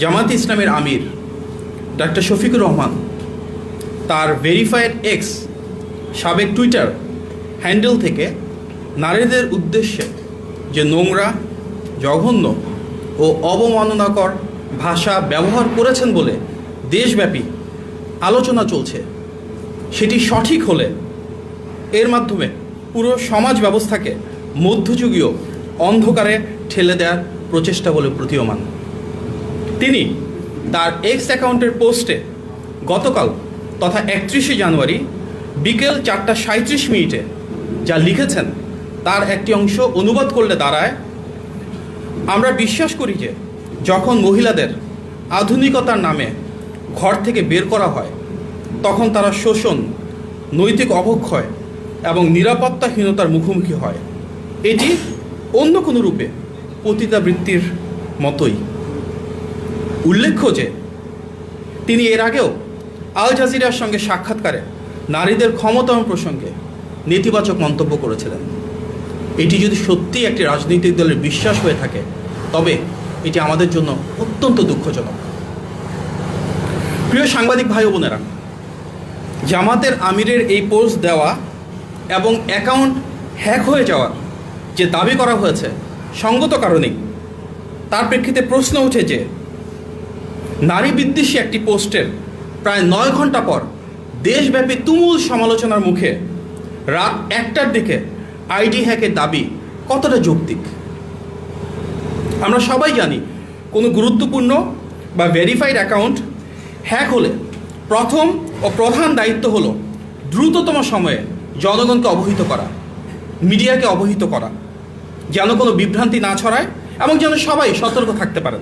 জামাত ইসলামের আমির, ডাক্তার শফিকুর রহমান, তার verified X সাবেক টুইটার হ্যান্ডেল থেকে নারীদের উদ্দেশ্যে যে নোংরা, জঘন্য ও অবমাননাকর ভাষা ব্যবহার করেছেন বলে দেশব্যাপী আলোচনা চলছে, সেটি সঠিক হলে এর মাধ্যমে পুরো সমাজ ব্যবস্থাকে মধ্যযুগীয় অন্ধকারে ঠেলে দেওয়ার প্রচেষ্টা বলে প্রতীয়মান। তিনি তার এক্স অ্যাকাউন্টের পোস্টে গতকাল তথা একত্রিশে জানুয়ারি বিকেল চারটা সাঁত্রিশ মিনিটে যা লিখেছেন, তার একটি অংশ অনুবাদ করলে দাঁড়ায়, আমরা বিশ্বাস করি যে যখন মহিলাদের আধুনিকতার নামে ঘর থেকে বের করা হয়, তখন তারা শোষণ, নৈতিক অবক্ষয় এবং নিরাপত্তাহীনতার মুখোমুখি হয়। এটি অন্য কোনো রূপে পতিতাবৃত্তির মতোই। উল্লেখ্য যে, তিনি এর আগেও আল জাজিরার সঙ্গে সাক্ষাৎকারে নারীদের ক্ষমতায়ন প্রসঙ্গে নেতিবাচক মন্তব্য করেছিলেন। এটি যদি সত্যিই একটি রাজনৈতিক দলের বিশ্বাস হয়ে থাকে, তবে এটি আমাদের জন্য অত্যন্ত দুঃখজনক। প্রিয় সাংবাদিক ভাই বোনেরা, জামাতের আমিরের এই পোস্ট দেওয়া এবং অ্যাকাউন্ট হ্যাক হয়ে যাওয়ার যে দাবি করা হয়েছে, সঙ্গত কারণেই, তার প্রেক্ষিতে প্রশ্ন উঠে যে নারী বিদ্বেষী একটি পোস্টের প্রায় নয় ঘণ্টা পর দেশব্যাপী তুমুল সমালোচনার মুখে রাত একটার দিকে আইডি হ্যাকের দাবি কতটা যৌক্তিক? আমরা সবাই জানি কোনো গুরুত্বপূর্ণ বা ভেরিফাইড অ্যাকাউন্ট হ্যাক হলে প্রথম ও প্রধান দায়িত্ব হলো দ্রুততম সময়ে জনগণকে অবহিত করা, মিডিয়াকে অবহিত করা, যেন কোনো বিভ্রান্তি না ছড়ায় এবং যেন সবাই সতর্ক থাকতে পারেন।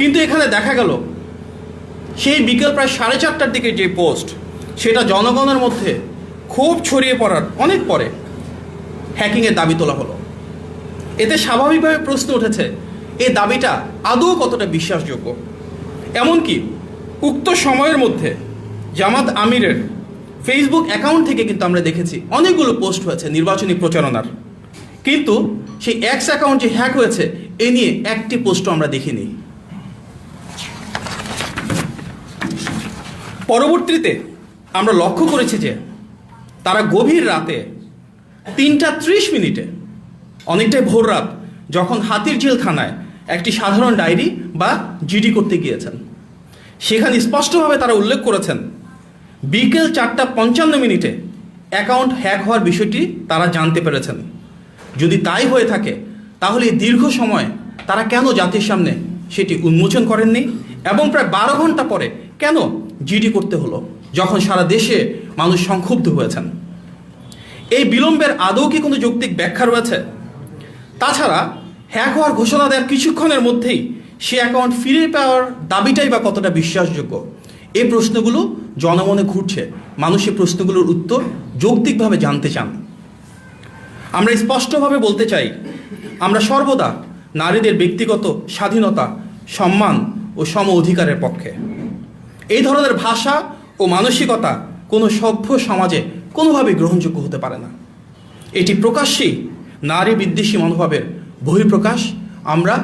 কিন্তু এখানে দেখা গেল, সেই বিকেল প্রায় সাড়ে চারটার দিকে যে পোস্ট, সেটা জনগণের মধ্যে ক্ষোভ ছড়িয়ে পড়ার অনেক পরে হ্যাকিংয়ের দাবি তোলা হলো। এতে স্বাভাবিকভাবে প্রশ্ন উঠেছে এই দাবিটা আদৌ কতটা বিশ্বাসযোগ্য? এমনকি উক্ত সময়ের মধ্যে জামাত আমিরের ফেসবুক অ্যাকাউন্ট থেকে কিন্তু আমরা দেখেছি অনেকগুলো পোস্ট হয়েছে নির্বাচনী প্রচারণার। কিন্তু সেই এক্স অ্যাকাউন্ট যে হ্যাক হয়েছে, এ নিয়ে একটি পোস্টও আমরা দেখিনি। পরবর্তীতে আমরা লক্ষ্য করেছি যে তারা গভীর রাতে তিনটা ত্রিশ মিনিটে, অনেকটাই ভোর রাত, যখন হাতিরঝিল থানায় একটি সাধারণ ডায়েরি বা জিডি করতে গিয়েছেন। সেখানে স্পষ্টভাবে তারা উল্লেখ করেছেন, বিকেল চারটা পঞ্চান্ন মিনিটে অ্যাকাউন্ট হ্যাক হওয়ার বিষয়টি তারা জানতে পেরেছেন। যদি তাই হয়ে থাকে, তাহলে দীর্ঘ সময় তারা কেন জাতির সামনে সেটি উন্মোচন করেননি এবং প্রায় বারো ঘণ্টা পরে কেন জিডি করতে হলো, যখন সারা দেশে মানুষ সংক্ষুব্ধ হয়েছেন। এই বিলম্বের আদৌ কি কোনো যৌক্তিক ব্যাখ্যা রয়েছে? তাছাড়া, হ্যাক হওয়ার ঘোষণা দেওয়ার কিছুক্ষণের মধ্যেই সে অ্যাকাউন্ট ফিরে পাওয়ার দাবিটাই বা কতটা বিশ্বাসযোগ্য? এই প্রশ্নগুলো জনমনে ঘুরছে। মানুষ এই প্রশ্নগুলোর উত্তর যৌক্তিকভাবে জানতে চান। আমরা স্পষ্টভাবে বলতে চাই, আমরা সর্বদা নারীদের ব্যক্তিগত স্বাধীনতা, সম্মান ও সম অধিকারের পক্ষে। এই ধরনের ভাষা ও মানসিকতা কোনো সভ্য সমাজে কোনোভাবেই গ্রহণযোগ্য হতে পারে না। এটি প্রকাশ্যেই নারী বিদ্বেষী মনোভাবের বহিঃপ্রকাশ। আমরা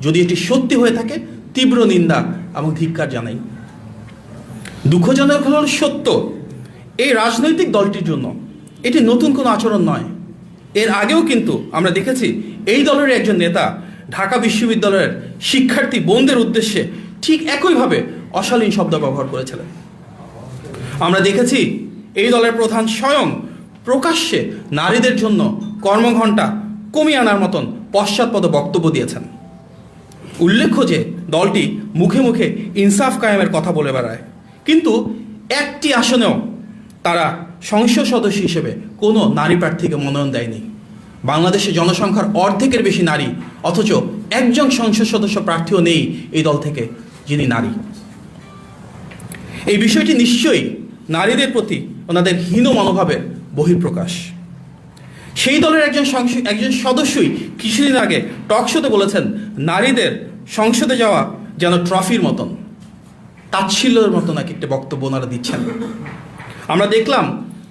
যদি এটি সত্যি হয়ে থাকে, তীব্র নিন্দা এবং ধিক্কার জানাই। দুঃখজনক হল সত্য, এই রাজনৈতিক দলটির জন্য এটি নতুন কোনো আচরণ নয়। এর আগেও কিন্তু আমরা দেখেছি এই দলের একজন নেতা ঢাকা বিশ্ববিদ্যালয়ের শিক্ষার্থী বোনদের উদ্দেশ্যে ঠিক একইভাবে অশালীন শব্দ ব্যবহার করেছিলেন। আমরা দেখেছি এই দলের প্রধান স্বয়ং প্রকাশ্যে নারীদের জন্য কর্মঘণ্টা কমিয়ে আনার মতন পশ্চাৎপদ বক্তব্য দিয়েছেন। উল্লেখ্য যে দলটি মুখে মুখে ইনসাফ কায়েমের কথা বলে বেড়ায়। কিন্তু একটি আসনেও তারা সংসদ সদস্য হিসেবে কোনো নারী প্রার্থীকে মনোনয়ন দেয়নি। বাংলাদেশের জনসংখ্যার অর্ধেকের বেশি নারী, অথচ একজন সংসদ সদস্য প্রার্থীও নেই এই দল থেকে যিনি নারী। এই বিষয়টি নিশ্চয়ই নারীদের প্রতি ওনাদের হীন মনোভাবের বহিঃপ্রকাশ। সেই দলের একজন একজন সদস্যই কিছুদিন আগে টক শোতে বলেছেন, নারীদের সংসদে যাওয়া যেন ট্রফির মতন। তাচ্ছিল্যের মতো নাকি একটা বক্তব্য ওনারা দিচ্ছেন। আমরা দেখলাম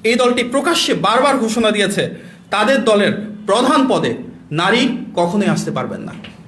এই দলটি প্রকাশ্যে বারবার ঘোষণা দিয়েছে, তাদের দলের প্রধান পদে নারী কখনোই আসতে পারবেন না।